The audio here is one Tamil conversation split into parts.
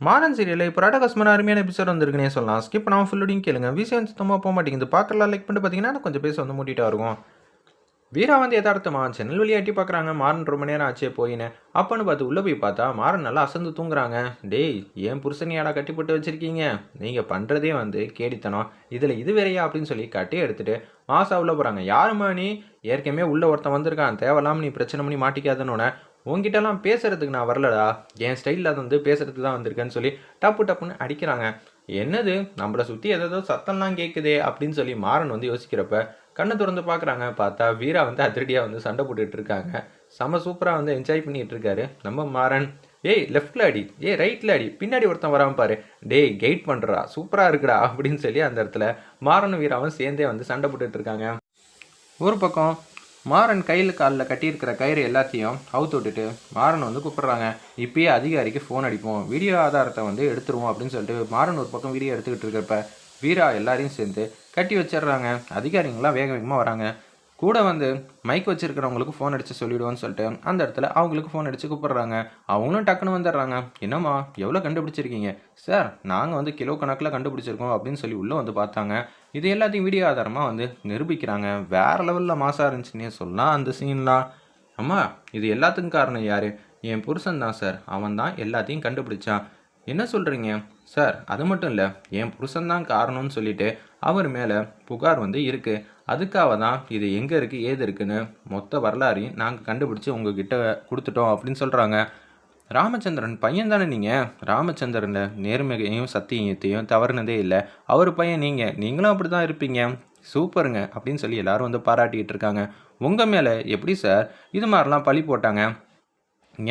மாறன் சீரியலில் இப்போ ராடகாஸ்மன் அருமையான எபிசோட் வந்திருக்குனே சொல்லலாம். ஸ்கிப் பண்ணாமல் ஃபுல்லோடையும் கேளுங்க. விஷயம் சுத்தமாக போக மாட்டேங்குது. பார்க்கலாம் லைக் பண்ணிட்டு பார்த்தீங்கன்னா கொஞ்சம் பேச வந்து மூட்டிட்டா இருக்கும். வீரா வந்து யதார்த்தமாக சென்னல் வழியா பார்க்குறாங்க மாறன் ரொம்ப நேரம் ஆச்சே போயினேன். அப்பன்னு பார்த்து உள்ளே போய் பார்த்தா மாறன் நல்லா அசந்து தூங்குறாங்க. டேய் ஏன் புருஷனையாடா கட்டி போட்டு வச்சுருக்கீங்க? நீங்கள் பண்ணுறதே வந்து கேடித்தனம். இதில் இது வேறையா அப்படின்னு சொல்லி கட்டி எடுத்துட்டு மாசா உள்ளே போகிறாங்க யாரும்மா நீ? ஏற்கனவே உள்ளே ஒருத்தன் வந்திருக்கான். தேவையில்லாமல் நீ பிரச்சனை பண்ணி மாட்டிக்காதனோட உங்ககிட்டலாம் பேசுகிறதுக்கு நான் வரலடா. என் ஸ்டைலில் அது வந்து பேசுகிறதுக்கு தான் வந்திருக்கேன்னு சொல்லி டப்பு டப்புன்னு அடிக்கிறாங்க. என்னது? நம்மளை சுற்றி ஏதோ சத்தம்லாம் கேட்குதே அப்படின்னு சொல்லி மாறன் வந்து யோசிக்கிறப்ப கண்ணை திறந்து பார்க்குறாங்க பார்த்தா வீரா வந்து அதிரடியாக வந்து சண்டை போட்டுட்டு இருக்காங்க. செம சூப்பராக வந்து என்ஜாய் பண்ணிகிட்டு இருக்காரு. நம்ம மாறன். ஏய் லெஃப்டில் அடி. ஏய் ரைட்டில் அடி. பின்னாடி ஒருத்தன் வராமல் பாரு. டேய் கைட் பண்ணுறா சூப்பராக இருக்குடா அப்படின்னு சொல்லி அந்த இடத்துல மாறன் வீராவும் சேர்ந்தே வந்து சண்டை போட்டுட்டு இருக்காங்க. ஒரு பக்கம் மாறன் கையில் காலில் கட்டியிருக்கிற கயிறு எல்லாத்தையும் அவுத்து விட்டுட்டு மாறன் வந்து கூப்பிட்றாங்க. இப்பயே அதிகாரிக்கு ஃபோன் அடிப்போம். வீடியோ ஆதாரத்தை வந்து எடுத்துருவோம் அப்படின்னு சொல்லிட்டு மாறன் ஒரு பக்கம் வீடியோ எடுத்துக்கிட்டு இருக்கிறப்ப வீரா எல்லாரையும் சேர்ந்து கட்டி வச்சிடுறாங்க. அதிகாரிங்களாம் வேக வேகமாக வராங்க. கூட வந்து மைக் வச்சிருக்கிறவங்களுக்கு ஃபோன் அடித்து சொல்லிவிடுவோன்னு சொல்லிட்டு அந்த இடத்துல அவங்களுக்கு ஃபோன் அடித்து கூப்பிட்றாங்க. அவங்களும் டக்குன்னு வந்துடுறாங்க. என்னம்மா எவ்வளோ கண்டுபிடிச்சிருக்கீங்க? சார் நாங்கள் வந்து கிலோ கணக்கில் கண்டுபிடிச்சிருக்கோம் அப்படின்னு சொல்லி உள்ளே வந்து பார்த்தாங்க. இது எல்லாத்தையும் வீடியோ ஆதாரமாக வந்து நிரூபிக்கிறாங்க. வேறு லெவலில் மாசாக இருந்துச்சுன்னே சொல்லலாம். அந்த சீன்லாம் அம்மா இது எல்லாத்துக்கும் காரணம் யார்? என் புருஷன் தான் சார் அவன் தான் எல்லாத்தையும் கண்டுபிடிச்சான். என்ன சொல்கிறீங்க சார் அது மட்டும் இல்லை என் புருஷன் தான் காரணம்னு சொல்லிட்டு அவர் மேலே புகார் வந்து இருக்குது அதுக்காக தான் இது எங்கே இருக்குது ஏது இருக்குதுன்னு மொத்த வரலாறையும் நாங்கள் கண்டுபிடிச்சி உங்ககிட்ட கொடுத்துட்டோம் அப்படின்னு சொல்கிறாங்க ராமச்சந்திரன் பையன் தானே நீங்கள் ராமச்சந்திரனில் நேர்மையையும் சத்தியத்தையும் தவறுனதே இல்லை. அவர் பையன் நீங்கள் நீங்களும் அப்படி தான் இருப்பீங்க. சூப்பருங்க அப்படின்னு சொல்லி எல்லாரும் வந்து பாராட்டிக்கிட்டு இருக்காங்க. உங்கள் மேலே எப்படி சார் இது மாதிரிலாம் பழி போட்டாங்க?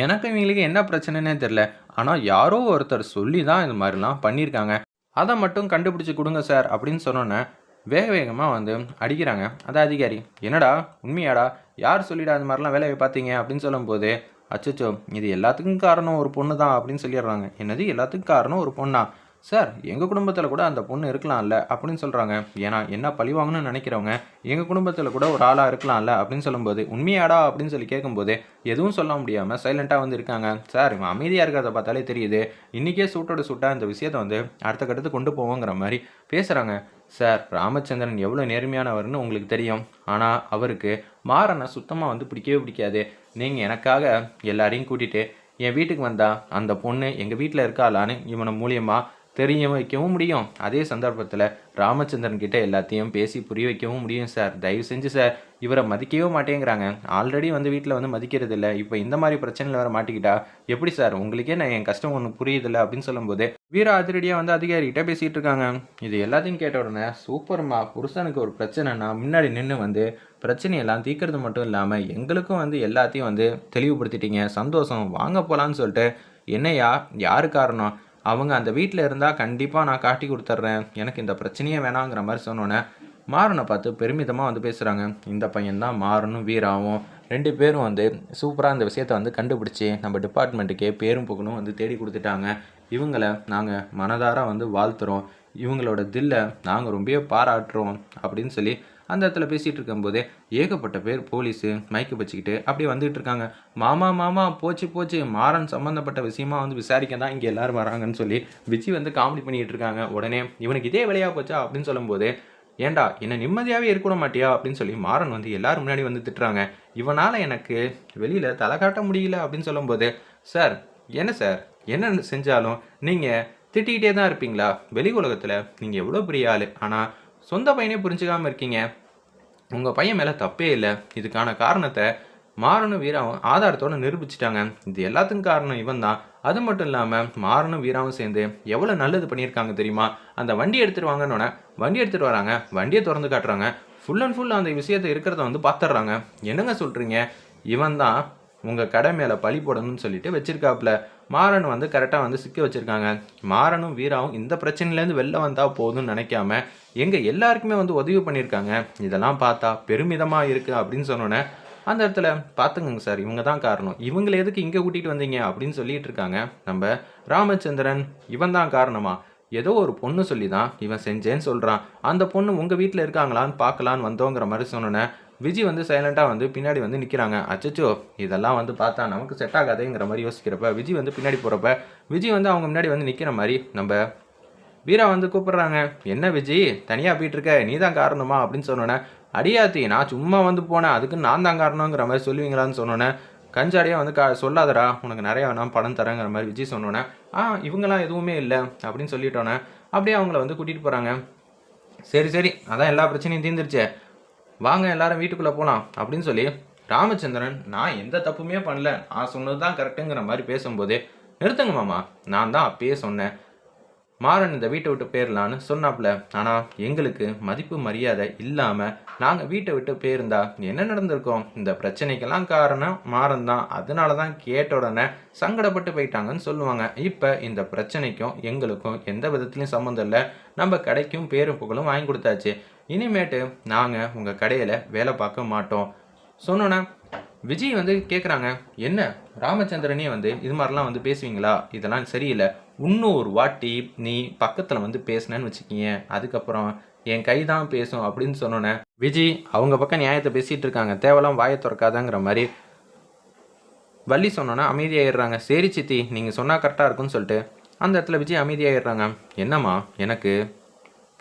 எனக்கு இவங்களுக்கு என்ன பிரச்சனைனே தெரில ஆனால் யாரோ ஒருத்தர் சொல்லி தான் இது மாதிரிலாம் பண்ணியிருக்காங்க. அதை மட்டும் கண்டுபிடிச்சி கொடுங்க சார் அப்படின்னு சொன்னோன்னே வேக வேகமாக வந்து அடிக்கிறாங்க. அதான் அதிகாரி என்னடா உண்மையாடா? யார் சொல்லிடா அது மாதிரிலாம் வேலையை பார்த்தீங்க? அப்படின்னு சொல்லும்போது அச்சோ இது எல்லாத்துக்கும் காரணம் ஒரு பொண்ணு தான் அப்படின்னு சொல்லிடுறாங்க. என்னது எல்லாத்துக்கும் காரணம் ஒரு பொண்ணா? சார் எங்கள் குடும்பத்தில் கூட அந்த பொண்ணு இருக்கலாம்ல அப்படின்னு சொல்கிறாங்க ஏன்னா என்ன பழிவாங்கன்னு நினைக்கிறவங்க எங்கள் குடும்பத்தில் கூட ஒரு ஆளாக இருக்கலாம்ல அப்படின்னு சொல்லும்போது உண்மையாடா? அப்படின்னு சொல்லி கேட்கும்போது எதுவும் சொல்ல முடியாமல் சைலண்ட்டாக வந்து இருக்காங்க. சார் இவன் அமைதியாக இருக்கிறத பார்த்தாலே தெரியுது. இன்றைக்கே சூட்டோட சூட்டாக இந்த விஷயத்தை வந்து அடுத்த கட்டத்துக்கு கொண்டு போவோங்கிற மாதிரி பேசுகிறாங்க சார் ராமச்சந்திரன் எவ்வளோ நேர்மையானவர்னு உங்களுக்கு தெரியும். ஆனால் அவருக்கு மாறனை சுத்தமாக வந்து பிடிக்கவே பிடிக்காது. நீங்கள் எனக்காக எல்லாரையும் கூட்டிகிட்டு என் வீட்டுக்கு வந்தா அந்த பொண்ணு எங்கள் வீட்டில் இருக்காளான்னு இவனை மூலியமாக தெரிய வைக்கவும் முடியும். அதே சந்தர்ப்பத்தில் ராமச்சந்திரன் கிட்ட எல்லாத்தையும் பேசி புரிய வைக்கவும் முடியும் சார் தயவு செஞ்சு சார் இவரை மதிக்கவே மாட்டேங்கிறாங்க. ஆல்ரெடி வந்து வீட்டில் வந்து மதிக்கிறது இல்லை இப்போ இந்த மாதிரி பிரச்சனையில் வர மாட்டிக்கிட்டா? எப்படி சார் உங்களுக்கே நான் என் கஷ்டம் ஒன்று புரியுதில்ல அப்படின்னு சொல்லும்போது வீரா அதிரடியாக வந்து அதிகாரிகிட்ட பேசிகிட்டு இருக்காங்க. இது எல்லாத்தையும் கேட்ட உடனே சூப்பர்மா புருஷனுக்கு ஒரு பிரச்சனைனா முன்னாடி நின்று வந்து பிரச்சனையெல்லாம் தீர்க்கறது மட்டும் இல்லாமல் எங்களுக்கும் வந்து எல்லாத்தையும் வந்து தெளிவுபடுத்திட்டீங்க. சந்தோஷம். வாங்க போகலான்னு சொல்லிட்டு என்னையா? யாரு காரணம்? அவங்க அந்த வீட்டில் இருந்தால் கண்டிப்பாக நான் காட்டி கொடுத்துட்றேன் எனக்கு இந்த பிரச்சனையே வேணாங்கிற மாதிரி சொன்னோன்னே மாறனை பார்த்து பெருமிதமாக வந்து பேசுகிறாங்க இந்த பையன்தான் மாறனும் வீராவும். ரெண்டு பேரும் வந்து சூப்பராக இந்த விஷயத்தை வந்து கண்டுபிடிச்சி நம்ம டிபார்ட்மெண்ட்டுக்கே பேரும் புகழும் வந்து தேடி கொடுத்துட்டாங்க. இவங்களை நாங்கள் மனதார வந்து வாழ்த்துறோம். இவங்களோட தில்லை நாங்கள் ரொம்பவே பாராட்டுறோம் அப்படின்னு சொல்லி அந்த இடத்துல பேசிகிட்டு இருக்கும்போதே ஏகப்பட்ட பேர் போலீஸு மைக்கு வச்சுக்கிட்டு அப்படியே வந்துகிட்டு இருக்காங்க. மாமா மாமா போச்சு போச்சு. மாறன் சம்மந்தப்பட்ட விஷயமா வந்து விசாரிக்க தான் இங்கே எல்லாரும் வராங்கன்னு சொல்லி விஜய் வந்து காமெடி பண்ணிகிட்டு இருக்காங்க. உடனே இவனுக்கு இதே வேலையா போச்சா? அப்படின்னு சொல்லும்போது ஏன்டா என்னை நிம்மதியாகவே இருக்க மாட்டியா? அப்படின்னு சொல்லி மாறன் வந்து எல்லாரும் முன்னாடி வந்து திட்டுறாங்க. இவனால் எனக்கு வெளியில் தலை காட்ட முடியல. அப்படின்னு சொல்லும்போது சார் என்ன சார்? என்ன செஞ்சாலும் நீங்கள் திட்டிக்கிட்டே தான் இருப்பீங்களா? வெளி உலகத்தில் நீங்கள் எவ்வளோ பெரிய ஆள். ஆனால் சொந்த பையனே புரிஞ்சுக்காமல் இருக்கீங்க. உங்கள் பையன் மேலே தப்பே இல்லை. இதுக்கான காரணத்தை மாறனும் வீராவும் ஆதாரத்தோடு நிரூபிச்சிட்டாங்க. இது எல்லாத்துக்கும் காரணம் இவன் தான் அது மட்டும் இல்லாமல் மாறனும் வீராவும் சேர்ந்து எவ்வளோ நல்லது பண்ணியிருக்காங்க தெரியுமா? அந்த வண்டி எடுத்துட்டு வாங்கன்னொன்னே வண்டி எடுத்துகிட்டு வராங்க. வண்டியை திறந்து காட்டுறாங்க. ஃபுல் அண்ட் ஃபுல் அந்த விஷயத்தை இருக்கிறத வந்து பார்த்துட்றாங்க. என்னங்க சொல்கிறீங்க இவன் தான் உங்கள் கடை மேலே பழி போடணும்னு சொல்லிட்டு வச்சிருக்காப்புல. மாறன் வந்து கரெக்டாக வந்து சிக்க வச்சுருக்காங்க. மாறனும் வீராவும் இந்த பிரச்சனையிலேருந்து வெளில வந்தால் போதும்னு நினைக்காம எங்கள் எல்லாருக்குமே வந்து உதவி பண்ணியிருக்காங்க இதெல்லாம் பார்த்தா பெருமிதமாக இருக்குது அப்படின்னு சொன்னோன்னே அந்த இடத்துல பார்த்துங்க சார் இவங்க தான் காரணம். இவங்களை எதுக்கு இங்கே கூட்டிகிட்டு வந்தீங்க அப்படின்னு சொல்லிட்டு இருக்காங்க. நம்ம ராமச்சந்திரன் இவன் தான் காரணமா? ஏதோ ஒரு பொண்ணு சொல்லி தான் இவன் செஞ்சேன்னு சொல்கிறான் அந்த பொண்ணு உங்கள் வீட்டில் இருக்காங்களான்னு பார்க்கலான்னு வந்தோங்கிற மாதிரி சொன்னோன்னே விஜி வந்து சைலண்ட்டாக வந்து பின்னாடி வந்து நிற்கிறாங்க அச்சச்சோ இதெல்லாம் வந்து பார்த்தா நமக்கு செட் ஆகாதேங்கிற மாதிரி யோசிக்கிறப்ப விஜி வந்து பின்னாடி போகிறப்ப விஜய் வந்து அவங்க முன்னாடி வந்து நிற்கிற மாதிரி நம்ம வீரா வந்து கூப்பிட்றாங்க. என்ன விஜி தனியாக போயிட்டு இருக்க? நீ தான் காரணமா? அப்படின்னு சொன்னோன்னே அடியாத்தி நான் சும்மா வந்து போனேன். அதுக்கு நான் தான் காரணங்கிற மாதிரி சொல்லுவீங்களான்னு சொன்னோன்னே கஞ்சாடியாக வந்து கா சொல்லாதடா. உனக்கு நிறையா வேணாம் பணம் தரேங்கிற மாதிரி விஜய் சொன்னோன்னே ஆ இவங்கெல்லாம் எதுவுமே இல்லை. அப்படின்னு சொல்லிட்டோன்னே அப்படியே அவங்கள வந்து கூட்டிகிட்டு போகிறாங்க சரி சரி அதான் எல்லா பிரச்சனையும் தீர்ந்துருச்சே. வாங்க எல்லாரும் வீட்டுக்குள்ளே போகலாம் அப்படின்னு சொல்லி ராமச்சந்திரன் நான் எந்த தப்புமே பண்ணல. நான் சொன்னது தான் கரெக்டுங்கிற மாதிரி பேசும்போது நிறுத்துங்க மாமா நான் தான் அப்பயே சொன்னேன். மாறன் இந்த வீட்டை விட்டு போயிடலான்னு சொன்னாப்புல ஆனால் எங்களுக்கு மதிப்பு மரியாதை இல்லாமல் நாங்கள் வீட்டை விட்டு போயிருந்தா என்ன நடந்திருக்கோம்? இந்த பிரச்சனைக்கெல்லாம் காரணம் மாறன் தான். அதனால தான் கேட்ட உடனே சங்கடப்பட்டு போயிட்டாங்கன்னு சொல்லுவாங்க. இப்போ இந்த பிரச்சனைக்கும் எங்களுக்கும் எந்த விதத்துலையும் சம்மந்தம் இல்லை. நம்ம கடைக்கும் பேரும் புகழும் வாங்கி கொடுத்தாச்சு. இனிமேட்டு நாங்கள் உங்கள் கடையில் வேலை பார்க்க மாட்டோம். சொன்னோன்னே விஜய் வந்து கேட்குறாங்க என்ன? ராமச்சந்திரனே வந்து இது மாதிரிலாம் வந்து பேசுவீங்களா? இதெல்லாம் சரியில்லை. இன்னொரு வாட்டி நீ பக்கத்தில் வந்து பேசுனேன்னு வச்சுக்கிங்க. அதுக்கப்புறம் என் கை தான் பேசும் அப்படின்னு சொன்னோன்னே விஜய் அவங்க பக்கம் நியாயத்தை பேசிகிட்டு இருக்காங்க. தேவலாம் வாயை திறக்காதாங்கிற மாதிரி. வள்ளி சொன்னோன்னா அமைதியாகிடுறாங்க சரி சித்தி நீங்கள் சொன்னால் கரெக்டாக இருக்கும்னு சொல்லிட்டு. அந்த இடத்துல விஜய் அமைதியாகிடுறாங்க என்னம்மா எனக்கு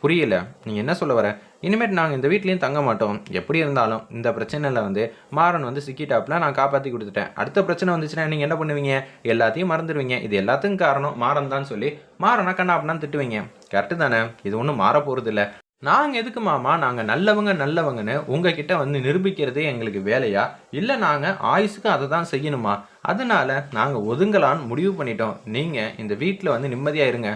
புரியல. நீங்கள் என்ன சொல்ல வர? இனிமேட் நாங்கள் இந்த வீட்லேயும் தங்க மாட்டோம். எப்படி இருந்தாலும் இந்த பிரச்சனையில் வந்து மாறன் வந்து சிக்கிட்டாப்புல நான் காப்பாற்றி கொடுத்துட்டேன். அடுத்த பிரச்சனை வந்துச்சுன்னா நீங்கள் என்ன பண்ணுவீங்க? எல்லாத்தையும் மறந்துடுவீங்க. இது எல்லாத்துக்கும் காரணம் மாறன் தான் சொல்லி மாறனா கண்ணா அப்படின்னு திட்டுவீங்க. கரெக்டு தானே? இது ஒன்றும் மாற போகிறது இல்லை. நாங்கள் எதுக்கு மாமா? நாங்கள் நல்லவங்க நல்லவங்கன்னு உங்ககிட்ட வந்து நிரூபிக்கிறதே எங்களுக்கு வேலையா? இல்லை நாங்கள் ஆயுஸுக்கு அதை தான் செய்யணுமா? அதனால நாங்கள் ஒதுங்கலான்னு முடிவு பண்ணிட்டோம். நீங்கள் இந்த வீட்டில் வந்து நிம்மதியாக இருங்க.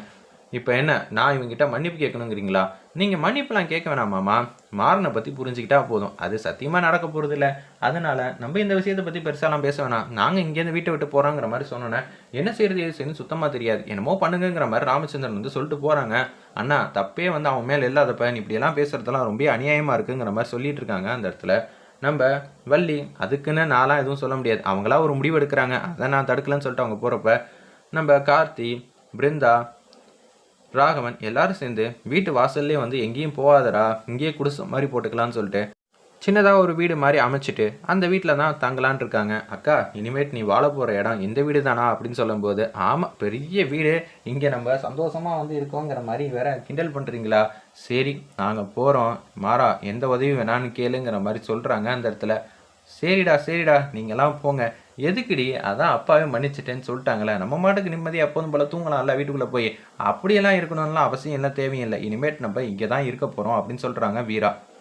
இப்போ என்ன? நான் இவங்ககிட்ட மன்னிப்பு கேட்கணுங்கிறீங்களா? நீங்கள் மன்னிப்புலாம் கேட்க வேணாமாம்மா மாறனை பற்றி புரிஞ்சுக்கிட்டா போதும். அது சத்தியமாக நடக்க போகிறது இல்லை அதனால் நம்ம இந்த விஷயத்தை பற்றி பெருசாலாம் பேச வேணாம். நாங்கள் இங்கேருந்து வீட்டை விட்டு போகிறோங்கிற மாதிரி சொன்னோன்னே என்ன செய்யறது எது செய்யணும் சுத்தமாக தெரியாது. என்னமோ பண்ணுங்கிற மாதிரி ராமச்சந்திரன் வந்து சொல்லிட்டு போகிறாங்க அண்ணா தப்பே வந்து அவன் மேலே இல்லாதப்ப நீ இப்படியெல்லாம் பேசுறதெல்லாம் ரொம்ப அநியாயமாக இருக்குங்கிற மாதிரி சொல்லிட்டு இருக்காங்க அந்த இடத்துல. நம்ம வள்ளி அதுக்குன்னு நான்லாம் எதுவும் சொல்ல முடியாது. அவங்களா ஒரு முடிவு எடுக்கிறாங்க. அதை நான் தடுக்கலன்னு சொல்லிட்டு அவங்க போகிறப்ப நம்ம கார்த்தி பிருந்தா ராகவன் எல்லாரும் சேர்ந்து வீட்டு வாசல்லே வந்து எங்கேயும் போகாதடா இங்கேயே குடிசை மாதிரி போட்டுக்கலான்னு சொல்லிட்டு சின்னதாக ஒரு வீடு மாதிரி அமைச்சிட்டு அந்த வீட்டில் தான் தங்கலான் இருக்காங்க. அக்கா இனிமேட் நீ வாழ போகிற இடம் இந்த வீடு தானா அப்படின்னு சொல்லும்போது ஆமாம் பெரிய வீடு இங்கே நம்ம சந்தோஷமாக வந்து இருக்கோங்கிற மாதிரி வேற கிண்டல் பண்ணுறீங்களா சரி நாங்கள் போகிறோம் மாறா எந்த உதவி வேணான்னு கேளுங்கிற மாதிரி சொல்கிறாங்க அந்த இடத்துல. சரிடா சரிடா நீங்களாம் போங்க. எதுக்குடி? அதான் அப்பாவே மன்னிச்சிட்டேன்னு சொல்லிட்டாங்களே. நம்ம மாட்டுக்கு நிம்மதியாக எப்போதும் போல தூங்கலாம்ல வீட்டுக்குள்ளே போய். அப்படியெல்லாம் இருக்கணும்லாம் அவசியம் எல்லாம் தேவையில்லை இனிமேட் நம்ம இங்கே தான் இருக்க போகிறோம் அப்படின்னு சொல்கிறாங்க வீரா.